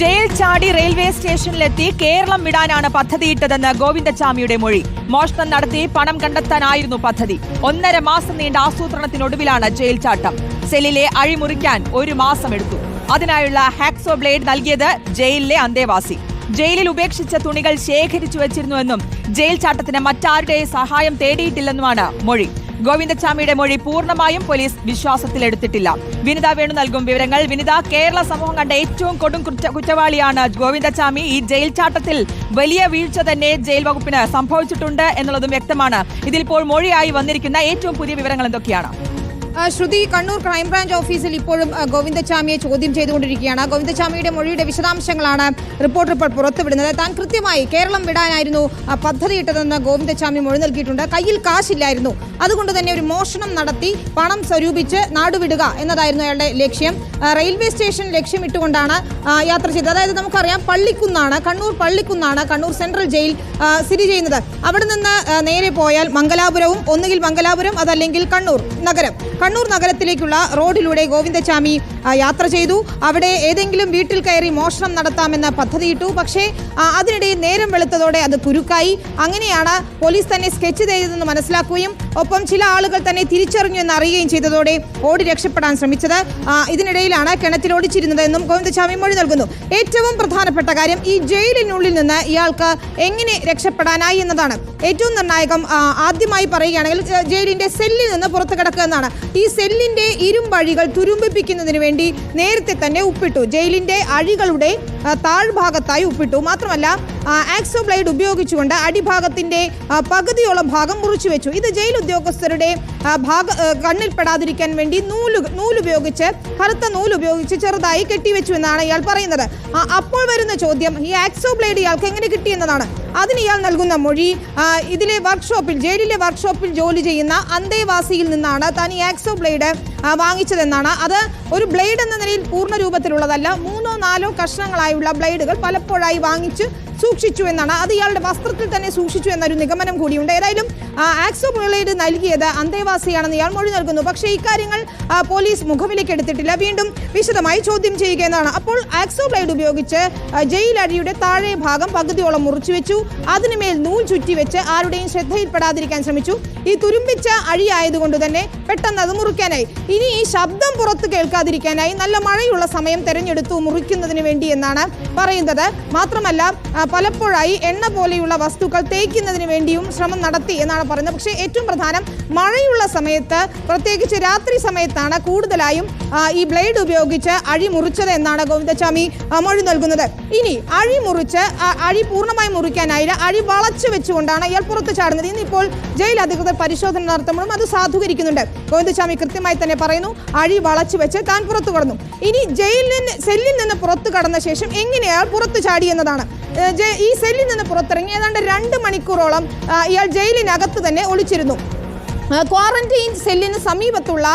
Jail ചാടി railway സ്റ്റേഷനിലെത്തി കേരളം വിടാനാണ് പദ്ധതിയിട്ടതെന്ന് ഗോവിന്ദച്ചാമിയുടെ മൊഴി. മോഷണം നടത്തി പണം കണ്ടെത്താനായിരുന്നു പദ്ധതി. ഒന്നര മാസം നീണ്ട ആസൂത്രണത്തിനൊടുവിലാണ് ജയിൽ ചാട്ടം. സെല്ലിലെ അഴിമുറിക്കാൻ ഒരു മാസം എടുത്തു അതിനായുള്ള ഹാക്സോ ബ്ലേഡ് നൽകിയത് ജയിലിലെ അന്തേവാസി. ജയിലിൽ ഉപേക്ഷിച്ച തുണികൾ ശേഖരിച്ചു വച്ചിരുന്നുവെന്നും ജയിൽ ചാട്ടത്തിന് മറ്റാരുടെ സഹായം തേടിയിട്ടില്ലെന്നുമാണ് മൊഴി. ഗോവിന്ദച്ചാമിയുടെ മൊഴി പൂർണമായും പോലീസ് വിശ്വാസത്തിലെടുത്തിട്ടില്ല. വിനിത വേണു നൽകും വിവരങ്ങൾ. വിനിത കേരള സമൂഹം കണ്ട ഏറ്റവും കൊടും കുറ്റ- കുറ്റവാളിയാണ് ഗോവിന്ദച്ചാമി. ഈ ജയിൽ ചാട്ടത്തിൽ വലിയ വീഴ്ച തന്നെ ജയിൽ വകുപ്പിന് സംഭവിച്ചിട്ടുണ്ട് എന്നുള്ളതും വ്യക്തമാണ്. ഇതിലിപ്പോൾ മൊഴിയായി വന്നിരിക്കുന്ന ഏറ്റവും പുതിയ വിവരങ്ങൾ എന്തൊക്കെയാണ്? ശ്രുതി കണ്ണൂർ ക്രൈംബ്രാഞ്ച് ഓഫീസിൽ ഇപ്പോഴും ഗോവിന്ദചാമിയെ ചോദ്യം ചെയ്തുകൊണ്ടിരിക്കുകയാണ്. ഗോവിന്ദച്ചാമിയുടെ മൊഴിയുടെ വിശദാംശങ്ങളാണ് റിപ്പോർട്ട് ഇപ്പോൾ പുറത്തുവിടുന്നത്. താൻ കൃത്യമായി കേരളം വിടാനായിരുന്നു പദ്ധതിയിട്ടതെന്ന് ഗോവിന്ദച്ചാമി മൊഴി നൽകിയിട്ടുണ്ട്. കയ്യിൽ കാശില്ലായിരുന്നു. അതുകൊണ്ട് തന്നെ ഒരു മോഷണം നടത്തി പണം സ്വരൂപിച്ച് നാടുവിടുക എന്നതായിരുന്നു അയാളുടെ ലക്ഷ്യം. റെയിൽവേ സ്റ്റേഷൻ ലക്ഷ്യമിട്ടുകൊണ്ടാണ് യാത്ര ചെയ്തത്. അതായത് നമുക്കറിയാം പള്ളിക്കുന്നാണ് കണ്ണൂർ പള്ളിക്കുന്നാണ് കണ്ണൂർ സെൻട്രൽ ജയിൽ സ്ഥിതി ചെയ്യുന്നത്. അവിടെ നിന്ന് നേരെ പോയാൽ മംഗലാപുരവും ഒന്നുകിൽ മംഗലാപുരം അതല്ലെങ്കിൽ കണ്ണൂർ നഗരം. കണ്ണൂർ നഗരത്തിലേക്കുള്ള റോഡിലൂടെ ഗോവിന്ദച്ചാമി യാത്ര ചെയ്തു. അവിടെ ഏതെങ്കിലും വീട്ടിൽ കയറി മോഷണം നടത്താമെന്ന് പദ്ധതിയിട്ടു. പക്ഷേ അതിനിടെ നേരം വെളുത്തതോടെ അത് കുരുക്കായി അങ്ങനെയാണ് പോലീസ് തന്നെ സ്കെച്ച് ചെയ്തതെന്ന് മനസ്സിലാക്കുകയും ഒപ്പം ചില ആളുകൾ തന്നെ തിരിച്ചറിഞ്ഞു എന്ന് അറിയുകയും ചെയ്തതോടെ ഓടി രക്ഷപ്പെടാൻ ശ്രമിച്ചത്. ഇതിനിടയിലാണ് കിണറ്റിൽ ഓടിച്ചിരുന്നത് എന്നും ഗോവിന്ദസ്വാമി മൊഴി നൽകുന്നു. ഏറ്റവും പ്രധാനപ്പെട്ട കാര്യം ഈ ജയിലിനുള്ളിൽ നിന്ന് ഇയാൾക്ക് എങ്ങനെ രക്ഷപ്പെടാനായി എന്നതാണ്. ഏറ്റവും നിർണായകം ആദ്യമായി പറയുകയാണെങ്കിൽ ജയിലിന്റെ സെല്ലിൽ നിന്ന് പുറത്തു കിടക്കുക എന്നാണ്. ഈ സെല്ലിന്റെ ഇരുമ്പഴികൾ തുരുമ്പിപ്പിക്കുന്നതിന് വേണ്ടി നേരത്തെ തന്നെ ഉപ്പിട്ടു. ജയിലിന്റെ അഴികളുടെ താഴ്ഭാഗത്തായി ഉപ്പിട്ടു. മാത്രമല്ല ആക്സോ ബ്ലേഡ് ഉപയോഗിച്ചുകൊണ്ട് അടിഭാഗത്തിന്റെ പകുതിയോളം ഭാഗം മുറിച്ചു വെച്ചു. ഇത് ജയിൽ ഉദ്യോഗസ്ഥരുടെ ഭാഗ കണ്ണിൽ കണ്ണിൽപ്പെടാതിരിക്കാൻ വേണ്ടി നൂൽ നൂലുപയോഗിച്ച് കറുത്ത നൂലുപയോഗിച്ച് ചെറുതായി കെട്ടിവെച്ചു എന്നാണ് ഇയാൾ പറയുന്നത്. അപ്പോൾ വരുന്ന ചോദ്യം ഈ ആക്സോ ബ്ലേഡ് ഇയാൾക്ക് എങ്ങനെ കിട്ടിയെന്നതാണ് അതിന് ഇയാൾ നൽകുന്ന മൊഴി ഇതിലെ വർക്ക്ഷോപ്പിൽ ജയിലിലെ വർക്ക്ഷോപ്പിൽ ജോലി ചെയ്യുന്ന അന്തേവാസിയിൽ നിന്നാണ് താൻ ഈ ആക്സോ ബ്ലേഡ് വാങ്ങിച്ചതെന്നാണ്. അത് ഒരു ബ്ലേഡ് എന്ന നിലയിൽ പൂർണ രൂപത്തിലുള്ളതല്ല മൂന്നോ നാലോ കഷ്ണങ്ങളായുള്ള ബ്ലേഡുകൾ പലപ്പോഴായി വാങ്ങിച്ച് സൂക്ഷിച്ചു എന്നാണ്. അത് ഇയാളുടെ വസ്ത്രത്തിൽ തന്നെ സൂക്ഷിച്ചു എന്നൊരു നിഗമനം കൂടിയുണ്ട്. ഏതായാലും ആക്സോ മുളയുടെ നൽകിയത് അന്തേവാസിയാണെന്ന് ഇയാൾ മൊഴി നൽകുന്നു. പക്ഷേ ഇക്കാര്യങ്ങൾ പോലീസ് മുഖവിലേക്ക് എടുത്തിട്ടില്ല. വീണ്ടും വിശദമായി ചോദ്യം ചെയ്യുക എന്നാണ് അപ്പോൾ ആക്സോ ബ്ലൈഡ് ഉപയോഗിച്ച് ജയിൽ താഴെ ഭാഗം പകുതിയോളം മുറിച്ചു വെച്ചു. അതിനുമേൽ നൂൽ ചുറ്റി വെച്ച് ആരുടെയും ശ്രദ്ധയിൽപ്പെടാതിരിക്കാൻ ശ്രമിച്ചു. ഈ തുരുമ്പിച്ച അഴിയായതുകൊണ്ട് തന്നെ പെട്ടെന്ന് അത് മുറിക്കാനായി. ഇനി ഈ ശബ്ദം പുറത്ത് കേൾക്കാതിരിക്കാനായി നല്ല മഴയുള്ള സമയം തെരഞ്ഞെടുത്തു മുറിക്കുന്നതിന് വേണ്ടി എന്നാണ് പറയുന്നത്. മാത്രമല്ല പലപ്പോഴായി എണ്ണ പോലെയുള്ള വസ്തുക്കൾ തേക്കുന്നതിന് വേണ്ടിയും ശ്രമം നടത്തി എന്നാണ് പറയുന്നത്. പക്ഷേ ഏറ്റവും പ്രധാനം മഴയുള്ള സമയത്ത് പ്രത്യേകിച്ച് രാത്രി സമയത്താണ് കൂടുതലായും ഈ ബ്ലേഡ് ഉപയോഗിച്ച് അഴി മുറിച്ചത് എന്നാണ് ഗോവിന്ദസ്വാമി മൊഴി നൽകുന്നത്. ഇനി അഴി മുറിച്ച് അഴി പൂർണമായി മുറിക്കാനായില്ല. അഴി വളച്ചു വെച്ചുകൊണ്ടാണ് ഇയാൾ പുറത്തു ചാടുന്നത്. ഇന്നിപ്പോൾ ജയിൽ അധികൃതർ പരിശോധന നടത്തുമ്പോഴും അത് സാധൂകരിക്കുന്നുണ്ട്. ഗോവിന്ദസ്വാമി കൃത്യമായി തന്നെ പറയുന്നു അഴി വളച്ചു വെച്ച് താൻ പുറത്തു കടന്നു. ഇനി ജയിലിൽ സെല്ലിൽ നിന്ന് പുറത്തു കടന്ന ശേഷം എങ്ങനെയാൾ പുറത്തു ചാടി എന്നതാണ്. ഈ സെല്ലിൽ നിന്ന് പുറത്തിറങ്ങി ഏതാണ്ട് രണ്ട് മണിക്കൂറോളം ഇയാൾ ജയിലിനകത്ത് തന്നെ ഒളിച്ചിരുന്നു. ക്വാറന്റൈൻ സെല്ലിന് സമീപത്തുള്ള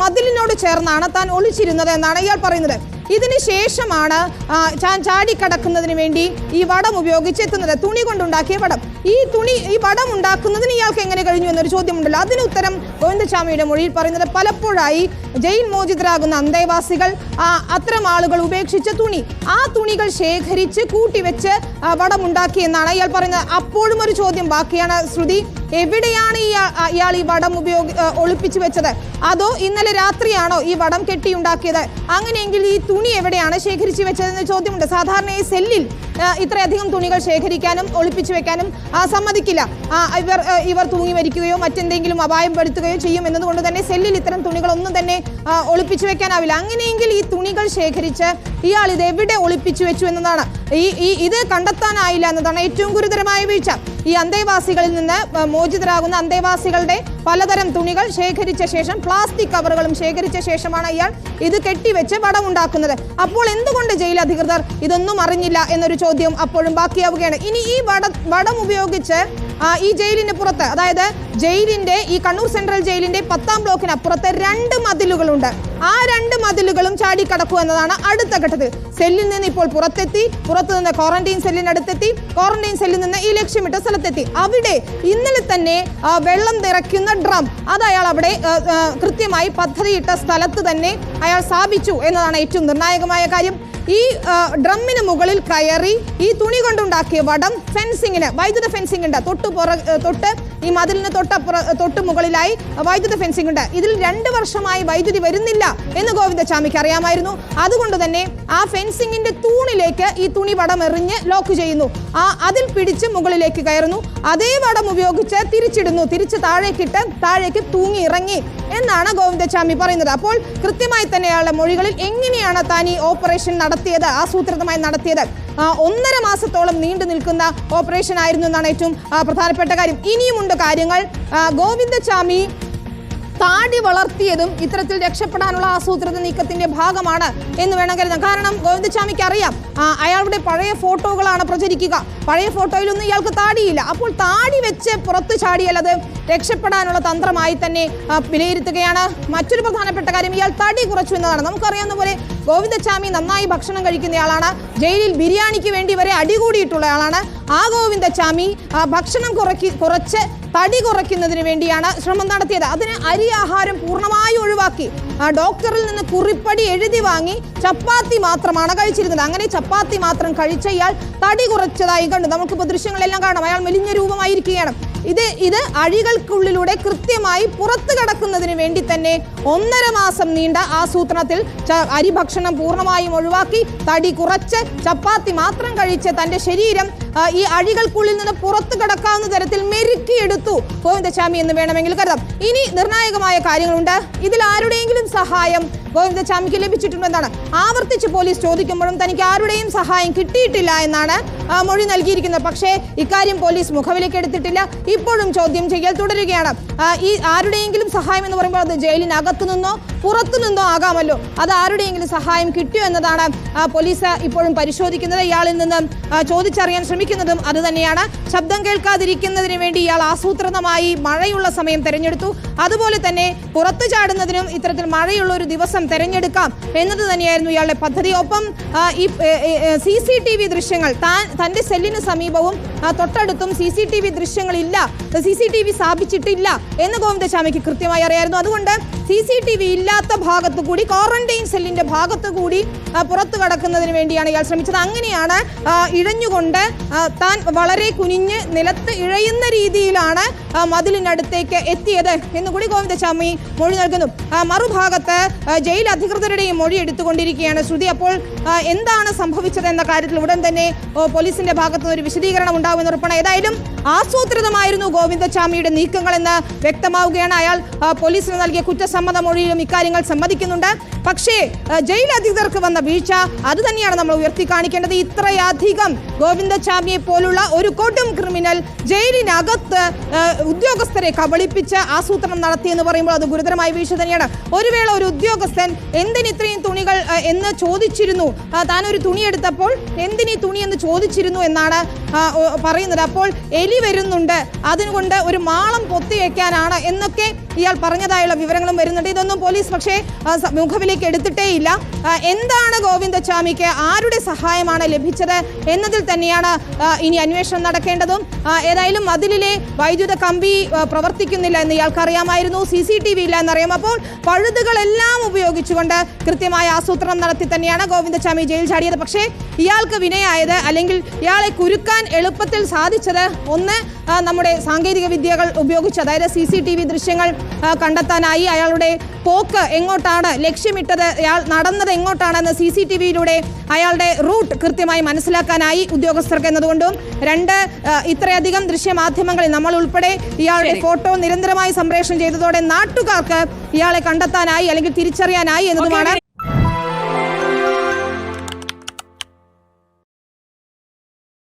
മതിലിനോട് ചേർന്നാണ് താൻ ഒളിച്ചിരുന്നത് എന്നാണ് ഇയാൾ പറയുന്നത്. ഇതിന് ശേഷമാണ് ചാൻ ചാടിക്കടക്കുന്നതിന് വേണ്ടി ഈ വടം ഉപയോഗിച്ച് എത്തുന്നത്. തുണി കൊണ്ടുണ്ടാക്കിയ വടം. ഈ തുണി ഈ വടം ഉണ്ടാക്കുന്നതിന് ഇയാൾക്ക് എങ്ങനെ കഴിഞ്ഞു എന്നൊരു ചോദ്യമുണ്ടല്ലോ. അതിന് ഉത്തരം ഗോവിന്ദസ്വാമിയുടെ മൊഴിയിൽ പറയുന്നത് പലപ്പോഴായി ജയിൽ മോചിതരാകുന്ന അന്തേവാസികൾ അത്തരം ആളുകൾ ഉപേക്ഷിച്ച തുണി. ആ തുണികൾ ശേഖരിച്ച് കൂട്ടിവെച്ച് വടമുണ്ടാക്കി എന്നാണ് ഇയാൾ പറയുന്നത്. അപ്പോഴും ഒരു ചോദ്യം ബാക്കിയാണ്. ശ്രുതി എവിടെയാണ് ഇയാൾ ഈ വടം ഉപയോഗി ഒളിപ്പിച്ചു വെച്ചത്? അതോ ഇന്നലെ രാത്രിയാണോ ഈ വടം കെട്ടിയുണ്ടാക്കിയത്? അങ്ങനെയെങ്കിൽ ഈ തുണി എവിടെയാണ് ശേഖരിച്ചു വെച്ചതെന്ന് ചോദ്യമുണ്ട്. സാധാരണ ഈ സെല്ലിൽ ഇത്രയധികം തുണികൾ ശേഖരിക്കാനും ഒളിപ്പിച്ചു വെക്കാനും സമ്മതിക്കില്ല. ഇവർ ഇവർ തൂങ്ങി മരിക്കുകയോ മറ്റെന്തെങ്കിലും അപായം പെടുത്തുകയോ ചെയ്യും എന്നതുകൊണ്ട് തന്നെ സെല്ലിൽ ഇത്തരം തുണികളൊന്നും തന്നെ ഒളിപ്പിച്ചു വെക്കാനാവില്ല. അങ്ങനെയെങ്കിൽ ഈ തുണികൾ ശേഖരിച്ച് ഇയാൾ ഇത് എവിടെ ഒളിപ്പിച്ചു വെച്ചു എന്നതാണ്. ഈ ഈ ഇത് കണ്ടെത്താനായില്ല എന്നതാണ് ഏറ്റവും ഗുരുതരമായ വീഴ്ച. ഈ അന്തേവാസികളിൽ നിന്ന് മോചിതരാകുന്ന അന്തേവാസികളുടെ പലതരം തുണികൾ ശേഖരിച്ച ശേഷം പ്ലാസ്റ്റിക് കവറുകളും ശേഖരിച്ച ശേഷമാണ് ഇയാൾ ഇത് കെട്ടിവെച്ച് വടമുണ്ടാക്കുന്നത് അപ്പോൾ എന്തുകൊണ്ട് ജയിൽ അധികൃതർ ഇതൊന്നും അറിഞ്ഞില്ല എന്നൊരു ചോദ്യം അപ്പോഴും ബാക്കിയാവുകയാണ്. ഇനി ഈ വട വടം ഉപയോഗിച്ച് ഈ ജയിലിന് പുറത്ത് അതായത് ജയിലിന്റെ ഈ കണ്ണൂർ സെൻട്രൽ ജയിലിന്റെ പത്താം ബ്ലോക്കിനപ്പുറത്ത് രണ്ട് മതിലുകളുണ്ട്. ആ രണ്ട് മതിലുകളും ചാടിക്കടക്കൂ എന്നതാണ് അടുത്ത ഘട്ടത്തിൽ. സെല്ലിൽ നിന്ന് ഇപ്പോൾ പുറത്തെത്തി പുറത്തു നിന്ന് ക്വാറന്റൈൻ സെല്ലിനടുത്തെത്തി ക്വാറന്റൈൻ സെല്ലിൽ നിന്ന് ഈ ലക്ഷ്യമിട്ട സ്ഥലത്തെത്തി. അവിടെ ഇന്നലെ തന്നെ വെള്ളം നിറയ്ക്കുന്ന ഡ്രം അത് അയാൾ അവിടെ കൃത്യമായി പദ്ധതിയിട്ട സ്ഥലത്ത് തന്നെ അയാൾ സ്ഥാപിച്ചു എന്നതാണ് ഏറ്റവും നിർണായകമായ കാര്യം. ഈ ഡ്രമ്മിന് മുകളിൽ കയറി ഈ തുണി കൊണ്ടുണ്ടാക്കിയ വടം ഫെൻസിങ്ങിന് വൈദ്യുത ഫെൻസിംഗ് ഉണ്ട് തൊട്ട് പുറ തൊട്ട് ഈ മതിലിന് തൊട്ടപ്പുറ തൊട്ട് മുകളിലായി വൈദ്യുത ഫെൻസിംഗ് ഉണ്ട്. ഇതിൽ രണ്ട് വർഷമായി വൈദ്യുതി വരുന്നില്ല എന്ന് ഗോവിന്ദചാമിക്ക് അറിയാമായിരുന്നു. അതുകൊണ്ട് തന്നെ ആ ഫെൻസിംഗിന്റെ തൂണിലേക്ക് ഈ തുണി വടം എറിഞ്ഞ് ലോക്ക് ചെയ്യുന്നു. ആ അതിൽ പിടിച്ച് മുകളിലേക്ക് കയറുന്നു. അതേ വടം ഉപയോഗിച്ച് തിരിച്ചിടുന്നു. തിരിച്ച് താഴേക്കിട്ട് താഴേക്ക് തൂങ്ങി ഇറങ്ങി എന്നാണ് ഗോവിന്ദചാമി പറയുന്നത്. അപ്പോൾ കൃത്യമായി തന്നെ അയാളുടെ മൊഴികളിൽ എങ്ങനെയാണ് താൻ ഈ ഓപ്പറേഷൻ നടത്തിയത് ആസൂത്രിതമായി നടത്തിയത്? ഒന്നര മാസത്തോളം നീണ്ടു നിൽക്കുന്ന ഓപ്പറേഷൻ ആയിരുന്നു എന്നാണ് ഏറ്റവും പ്രധാനപ്പെട്ട കാര്യം. ഇനിയുമുണ്ട് കാര്യങ്ങൾ. ഗോവിന്ദസ്വാമി താടി വളർത്തിയതും ഇത്തരത്തിൽ രക്ഷപ്പെടാനുള്ള ആസൂത്രിത നീക്കത്തിന്റെ ഭാഗമാണ് എന്ന് വേണം കരുതാം കാരണം ഗോവിന്ദസ്വാമിക്ക് അറിയാം അയാളുടെ പഴയ ഫോട്ടോകളാണ് പ്രചരിക്കുക. പഴയ ഫോട്ടോയിലൊന്നും ഇയാൾക്ക് താടിയില്ല. അപ്പോൾ താടി വെച്ച് പുറത്തു ചാടിയാൽ അത് രക്ഷപ്പെടാനുള്ള തന്ത്രമായി തന്നെ വിലയിരുത്തുകയാണ്. മറ്റൊരു പ്രധാനപ്പെട്ട കാര്യം ഇയാൾ തടി കുറച്ചു എന്നതാണ്. നമുക്കറിയാവുന്ന പോലെ ഗോവിന്ദസ്വാമി നന്നായി ഭക്ഷണം കഴിക്കുന്നയാളാണ് ജയിലിൽ ബിരിയാണിക്ക് വേണ്ടി വരെ അടികൂടിയിട്ടുള്ള ആളാണ്. ആ ഗോവിന്ദച്ചാമി ഭക്ഷണം കുറക്കി കുറച്ച് തടി കുറയ്ക്കുന്നതിന് വേണ്ടിയാണ് ശ്രമം നടത്തിയത്. അതിന് അരി ആഹാരം പൂർണമായി ഒഴിവാക്കി. ഡോക്ടറിൽ നിന്ന് കുറിപ്പടി എഴുതി വാങ്ങി ചപ്പാത്തി മാത്രമാണ് കഴിച്ചിരുന്നത്. അങ്ങനെ ചപ്പാത്തി മാത്രം കഴിച്ച ഇയാൾ തടി കുറച്ചതായി കണ്ടു. നമുക്കിപ്പോൾ ദൃശ്യങ്ങളെല്ലാം കാണാം. അയാൾ മെലിഞ്ഞ രൂപമായിരിക്കുകയാണ്. ഇത് ഇത് അഴികൾക്കുള്ളിലൂടെ കൃത്യമായി പുറത്തു കടക്കുന്നതിന് വേണ്ടി തന്നെ ഒന്നര മാസം നീണ്ട ആസൂത്രണത്തിൽ അരി ഭക്ഷണം പൂർണമായും ഒഴിവാക്കി തടി കുറച്ച് ചപ്പാത്തി മാത്രം കഴിച്ച് തന്റെ ശരീരം ഈ അഴികൾക്കുള്ളിൽ നിന്ന് പുറത്തു കടക്കാവുന്ന തരത്തിൽ മെരുക്കിയെടുത്തു. ഗോവിന്ദസ്വാമി എന്ന് വേണമെങ്കിൽ കരുതാം. ഇനി നിർണായകമായ കാര്യങ്ങളുണ്ട്. ഇതിൽ ആരുടെയെങ്കിലും സഹായം ഗോവിന്ദസ്വാമിക്ക് ലഭിച്ചിട്ടുണ്ടെന്നാണ് ആവർത്തിച്ച് പോലീസ് ചോദിക്കുമ്പോഴും തനിക്ക് ആരുടെയും സഹായം കിട്ടിയിട്ടില്ല എന്നാണ് മൊഴി നൽകിയിരിക്കുന്നത്. പക്ഷേ ഇക്കാര്യം പോലീസ് മുഖവിലേക്ക് എടുത്തിട്ടില്ല. ഇപ്പോഴും ചോദ്യം ചെയ്യൽ തുടരുകയാണ്. ഈ ആരുടെയെങ്കിലും സഹായം എന്ന് പറയുമ്പോൾ അത് ജയിലിനകത്തു നിന്നോ പുറത്തു നിന്നോ ആകാമല്ലോ. അത് ആരുടെയെങ്കിലും സഹായം കിട്ടിയോ എന്നതാണ് പോലീസ് ഇപ്പോഴും പരിശോധിക്കുന്നത്. ഇയാളിൽ നിന്ന് ചോദിച്ചറിയാൻ ശ്രമിക്കുന്നതും അത് തന്നെയാണ്. ശബ്ദം കേൾക്കാതിരിക്കുന്നതിന് വേണ്ടി ഇയാൾ ആസൂത്രിതമായി മഴയുള്ള സമയം തെരഞ്ഞെടുത്തു. അതുപോലെ തന്നെ പുറത്തു ചാടുന്നതിനും ഇത്തരത്തിൽ മഴയുള്ള ഒരു ദിവസം തെരഞ്ഞെടുക്കാം എന്നത് തന്നെയായിരുന്നു ഇയാളുടെ പദ്ധതി. ഒപ്പം ഈ സി സി ടി വി ദൃശ്യങ്ങൾ താൻ തന്റെ സെല്ലിന് സമീപവും തൊട്ടടുത്തും സി സി ടി വി ദൃശ്യങ്ങളില്ല സി സി ടി വി സ്ഥാപിച്ചിട്ടില്ല എന്ന് ഗോവിന്ദശാമിക്ക് കൃത്യമായി അറിയായിരുന്നു. അതുകൊണ്ട് സി സി ടി വി ഇല്ലാത്ത ഭാഗത്തു കൂടി ക്വാറന്റൈൻ സെല്ലിന്റെ ഭാഗത്തു കൂടി പുറത്തു കടക്കുന്നതിന് വേണ്ടിയാണ് ഇയാൾ ശ്രമിച്ചത്. അങ്ങനെയാണ് ഇഴഞ്ഞുകൊണ്ട് താൻ വളരെ കുനിഞ്ഞ് നിലത്ത് ഇഴയുന്ന രീതിയിലാണ് മതിലിനടുത്തേക്ക് എത്തിയത് എന്നുകൂടി ഗോവിന്ദസ്വാമി മൊഴി നൽകുന്നു. മറുഭാഗത്ത് ജയിൽ അധികൃതരുടെയും മൊഴി എടുത്തുകൊണ്ടിരിക്കുകയാണ് ശ്രുതി. അപ്പോൾ എന്താണ് സംഭവിച്ചത് എന്ന കാര്യത്തിൽ ഉടൻ തന്നെ പോലീസിന്റെ ഭാഗത്തുനിന്ന് ഒരു വിശദീകരണം ഉണ്ടാവുമെന്ന് ഉറപ്പാണ്. ഏതായാലും ആസൂത്രിതമായിരുന്നു ഗോവിന്ദസ്വാമിയുടെ നീക്കങ്ങളെന്ന് വ്യക്തമാവുകയാണ്. അയാൾ പോലീസിന് നൽകിയ കുറ്റസമ്മത മൊഴിയിലും ഇക്കാര്യങ്ങൾ സമ്മതിക്കുന്നുണ്ട്. പക്ഷേ ജയിൽ അധികൃതർക്ക് വന്ന വീഴ്ച അത് തന്നെയാണ് നമ്മൾ ഉയർത്തി കാണിക്കേണ്ടത്. ഇത്രയധികം ഗോവിന്ദചാമിയെ പോലുള്ള ഒരു കൊടും ക്രിമിനൽ ജയിലിനകത്ത് ഉദ്യോഗസ്ഥരെ കബളിപ്പിച്ച് ആസൂത്രണം നടത്തി എന്ന് പറയുമ്പോൾ അത് ഗുരുതരമായ വീഴ്ച തന്നെയാണ്. ഒരു വേള ഒരു ഉദ്യോഗസ്ഥൻ എന്തിനിത്രയും തുണികൾ എന്ന് ചോദിച്ചിരുന്നു? താനൊരു തുണി എടുത്തപ്പോൾ എന്തിന് തുണി എന്ന് ചോദിച്ചിരുന്നു എന്നാണ് പറയുന്നത്. അപ്പോൾ എലി വരുന്നുണ്ട്. അതിനുകൊണ്ട് ഒരു മാളം പൊത്തി വയ്ക്കാനാണ് എന്നൊക്കെ ഇയാൾ പറഞ്ഞതായുള്ള വിവരങ്ങളും വരുന്നുണ്ട്. ഇതൊന്നും പോലീസ് പക്ഷേ മുഖവിലേക്ക് എടുത്തിട്ടേ ഇല്ല. എന്താണ് ഗോവിന്ദസ്വാമിക്ക് ആരുടെ സഹായമാണ് ലഭിച്ചത് എന്നതിൽ തന്നെയാണ് ഇനി അന്വേഷണം നടക്കേണ്ടതും. ഏതായാലും മതിലിലെ വൈദ്യുത കമ്പി പ്രവർത്തിക്കുന്നില്ല എന്ന് ഇയാൾക്ക് അറിയാമായിരുന്നു സി സി ടി വി ഇല്ല എന്നറിയാം. അപ്പോൾ പഴുതുകളെല്ലാം ഉപയോഗിച്ചുകൊണ്ട് കൃത്യമായ ആസൂത്രണം നടത്തി തന്നെയാണ് ഗോവിന്ദസ്വാമി ജയിൽ ചാടിയത്. പക്ഷേ ഇയാൾക്ക് വിനയായത് അല്ലെങ്കിൽ ഇയാളെ കുരുക്കാൻ എളുപ്പത്തിൽ സാധിച്ചത് ഒന്ന് നമ്മുടെ സാങ്കേതിക വിദ്യകൾ ഉപയോഗിച്ച് അതായത് സി സി ടി വി ദൃശ്യങ്ങൾ കണ്ടെത്താനായി അയാളുടെ പോക്ക് എങ്ങോട്ടാണ് ലക്ഷ്യമിട്ടത് അയാൾ നടന്നത് എങ്ങോട്ടാണെന്ന് സി സി ടി വിയിലൂടെ അയാളുടെ റൂട്ട് കൃത്യമായി മനസ്സിലാക്കാനായി ഉദ്യോഗസ്ഥർക്ക് എന്നതുകൊണ്ടും രണ്ട് ഇത്രയധികം ദൃശ്യമാധ്യമങ്ങളിൽ നമ്മൾ ഉൾപ്പെടെ ഇയാളുടെ ഫോട്ടോ നിരന്തരമായി സംപ്രേഷണം ചെയ്തതോടെ നാട്ടുകാർക്ക് ഇയാളെ കണ്ടെത്താനായി അല്ലെങ്കിൽ തിരിച്ചറിയാനായി എന്നതുമാണ്